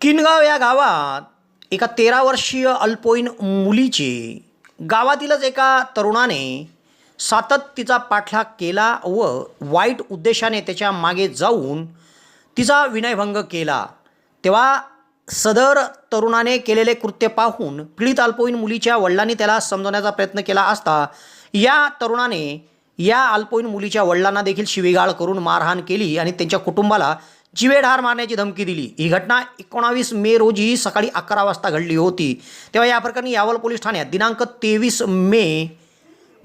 किनगाव या गावात एका तेरा वर्षीय अल्पवयीन मुलीचे गावातीलच एका तरुणाने सातत्य पाठलाग केला व वाईट उद्देशाने त्याच्यामागे जाऊन तिचा विनयभंग केला. तेव्हा सदर तरुणाने केलेले कृत्य पाहून पीडित अल्पवयीन मुलीच्या वडिलांनी त्याला समजवण्याचा प्रयत्न केला असता या तरुणाने या अल्पवयीन मुलीच्या वडिलांना देखील शिवीगाळ करून मारहाण केली आणि त्यांच्या कुटुंबाला जीवेढार मारण्याची धमकी दिली. ही घटना एकोणावीस मे रोजी सकाळी अकरा वाजता घडली होती. तेव्हा या प्रकरणी यावल पोलीस ठाण्यात दिनांक तेवीस मे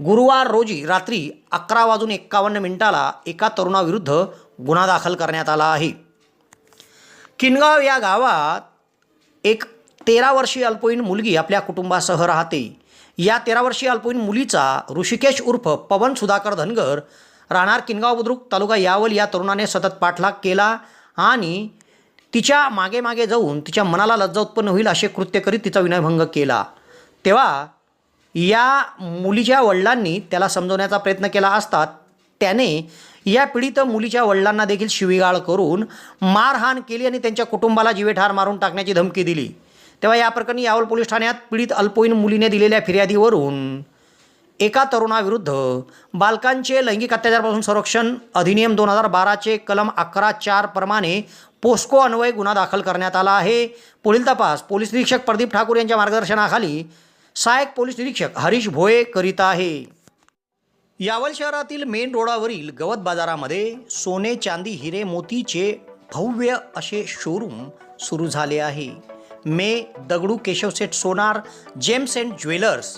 गुरुवार रोजी रात्री अकरा वाजून एक्कावन्न मिनिटाला एका तरुणाविरुद्ध गुन्हा दाखल करण्यात आला आहे. किनगाव या गावात एक तेरा वर्षीय अल्पवयीन मुलगी आपल्या कुटुंबासह राहते. या तेरा वर्षीय अल्पवयीन मुलीचा ऋषिकेश उर्फ पवन सुधाकर धनगर राहणार किनगाव बुद्रुक तालुका यावल या तरुणाने सतत पाठलाग केला आणि तिच्यामागे मागे जाऊन तिच्या मनाला लज्जा उत्पन्न होईल असे कृत्य करीत तिचा विनयभंग केला. तेव्हा या मुलीच्या वडिलांनी त्याला समजवण्याचा प्रयत्न केला असता त्याने या पीडित मुलीच्या वडिलांना देखील शिवीगाळ करून मारहाण केली आणि त्यांच्या कुटुंबाला जिवेठार मारून टाकण्याची धमकी दिली. तेव्हा या प्रकरणी यावल पोलीस ठाण्यात पीडित अल्पवयीन मुलीने दिलेल्या फिर्यादीवरून एका तरुणाविरुद्ध बालकांचे लैंगिक अत्याचारपासून संरक्षण अधिनियम दोन हजार बाराचे कलम अकरा चार प्रमाणे पोस्को अन्वये गुन्हा दाखल करण्यात आला आहे. पुढील तपास पोलीस निरीक्षक प्रदीप ठाकूर यांच्या मार्गदर्शनाखाली सहाय्यक पोलीस निरीक्षक हरीश भोये करीत आहे. यावल शहरातील मेन रोडावरील गवत बाजारामध्ये सोने चांदी हिरे मोतीचे भव्य असे शोरूम सुरू झाले आहे. मे Dagdu Keshavseth Sonar gems and jewellers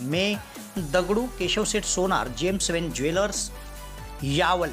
may Dagdu Keshavseth Sonar gems वेन ज्वेलर्स यावल.